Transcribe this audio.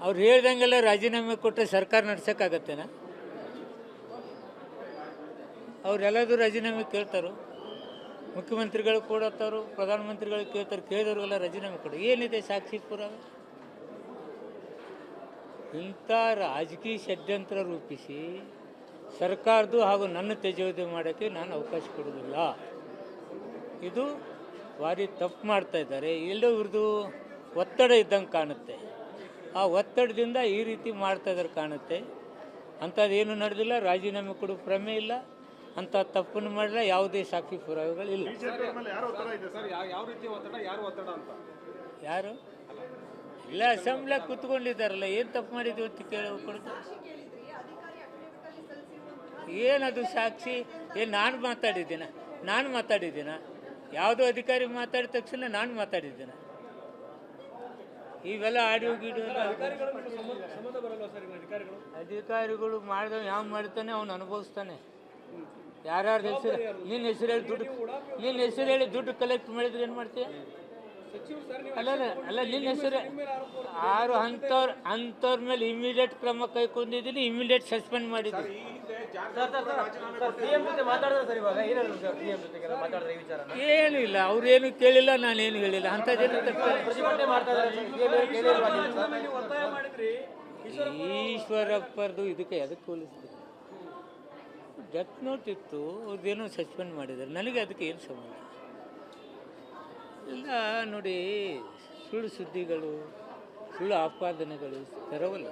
ಅವ್ರು ಹೇಳ್ದಂಗೆಲ್ಲ ರಾಜೀನಾಮೆ ಕೊಟ್ಟರೆ ಸರ್ಕಾರ ನಡ್ಸೋಕ್ಕಾಗತ್ತೇನ? ಅವರೆಲ್ಲದು ರಾಜೀನಾಮೆ ಕೇಳ್ತಾರೋ. ಮುಖ್ಯಮಂತ್ರಿಗಳು ಕೊಡತ್ತಾರೋ, ಪ್ರಧಾನಮಂತ್ರಿಗಳು ಕೇಳ್ತಾರೆ, ಕೇಳಿದವ್ರಿಗೆಲ್ಲ ರಾಜೀನಾಮೆ ಕೊಡು. ಏನಿದೆ ಸಾಕ್ಷಿ ಇಂಥ ರಾಜಕೀಯ ಷಡ್ಯಂತ್ರ ರೂಪಿಸಿ ಸರ್ಕಾರದ್ದು ಹಾಗೂ ನನ್ನ ತೆಜೋದಿ ಮಾಡೋಕ್ಕೆ ನಾನು ಅವಕಾಶ ಕೊಡೋದಿಲ್ಲ ಇದು ಭಾರಿ ತಪ್ಪು ಮಾಡ್ತಾ ಇದ್ದಾರೆ. ಎಲ್ಲೋ ಇವ್ರದ್ದು ಒತ್ತಡ ಇದ್ದಂಗೆ ಕಾಣುತ್ತೆ. ಆ ಒತ್ತಡದಿಂದ ಈ ರೀತಿ ಮಾಡ್ತಾ ಇದ್ದಾರೆ ಕಾಣುತ್ತೆ. ಅಂಥದ್ದೇನು ನಡೆದಿಲ್ಲ ರಾಜೀನಾಮೆ ಕೊಡೋ ಪ್ರಮೇಯ ಇಲ್ಲ ಅಂತ ತಪ್ಪನ್ನು ಮಾಡಿಲ್ಲ ಯಾವುದೇ ಸಾಕ್ಷಿ ಪುರಾವೆಗಳು ಇಲ್ಲ. ಯಾವ ರೀತಿ ಒತ್ತಡ ಯಾರು ಒತ್ತಡ ಅಂತ? ಯಾರು? ಇಲ್ಲ ಅಸೆಂಬ್ಲಿಯಾಗ ಕೂತ್ಕೊಂಡಿದ್ದಾರಲ್ಲ ಏನು ತಪ್ಪು ಮಾಡಿದ್ವಿ ಅಂತ ಕೇಳಬೇಕು ಕೊಡ್ತಾರೆ ಏನದು ಸಾಕ್ಷಿ? ಏನು ನಾನು ಮಾತಾಡಿದ್ದೀನ ನಾನು ಮಾತಾಡಿದ್ದೀನ. ಯಾವುದೋ ಅಧಿಕಾರಿ ಮಾತಾಡಿದ ತಕ್ಷಣ ನಾನು ಮಾತಾಡಿದ್ದೀನ. ಇವೆಲ್ಲ ಆಡಿಯೋ ಗೀಡಿಯೋ ಅಧಿಕಾರಿಗಳು ಮಾಡಿದ ಯಾವ ಮಾಡ್ತಾನೆ ಅವನು ಅನುಭವಿಸ್ತಾನೆ. ಯಾರ್ಯಾರ ಹೆಸರು ನಿನ್ನ ಹೆಸರು ಹೇಳಿ ದುಡ್ಡು ನಿನ್ನ ಹೆಸರು ಹೇಳಿ ದುಡ್ಡು ಕಲೆಕ್ಟ್ ಮಾಡಿದ್ರೆ ಏನು ಮಾಡ್ತೀಯ? ಅಲ್ಲ ಅಲ್ಲ, ಅಲ್ಲ ನಿನ್ನ ಹೆಸರು ಆರು ಅಂಥವ್ರು ಅಂಥವ್ರ ಮೇಲೆ ಇಮಿಡಿಯೇಟ್ ಕ್ರಮ ಕೈಗೊಂಡಿದ್ದೀನಿ ಇಮಿಡಿಯೇಟ್ ಸಸ್ಪೆಂಡ್ ಮಾಡಿದ್ದೀನಿ. ಇಲ್ಲ ಅವ್ರೇನು ಕೇಳಿಲ್ಲ ನಾನೇನು ಹೇಳಿಲ್ಲ ಅಂತ ಜನ ಪ್ರತಿಭಟನೆ ಮಾಡ್ತಾ ಇದ್ದಾರೆ ಒತ್ತಾಯ ಮಾಡಿದ್ರಿ. ಈಶ್ವರಪ್ಪರದು ಇದಕ್ಕೆ ಅದಕ್ಕೆ ಹೋಲಿಸ್ತೀನಿ ಡೆತ್ ನೋಟ್ ಇತ್ತು ಅವ್ರದ್ದೇನೋ ಸಸ್ಪೆಂಡ್ ಮಾಡಿದ್ದಾರೆ ನನಗೆ ಅದಕ್ಕೆ ಏನು ಸಂಬಂಧ? ಇಲ್ಲ ನೋಡಿ ಸುಳ್ಳು ಸುದ್ದಿಗಳು ಸುಳ್ಳು ಆಪಾದನೆಗಳು ತರವಲ್ಲ.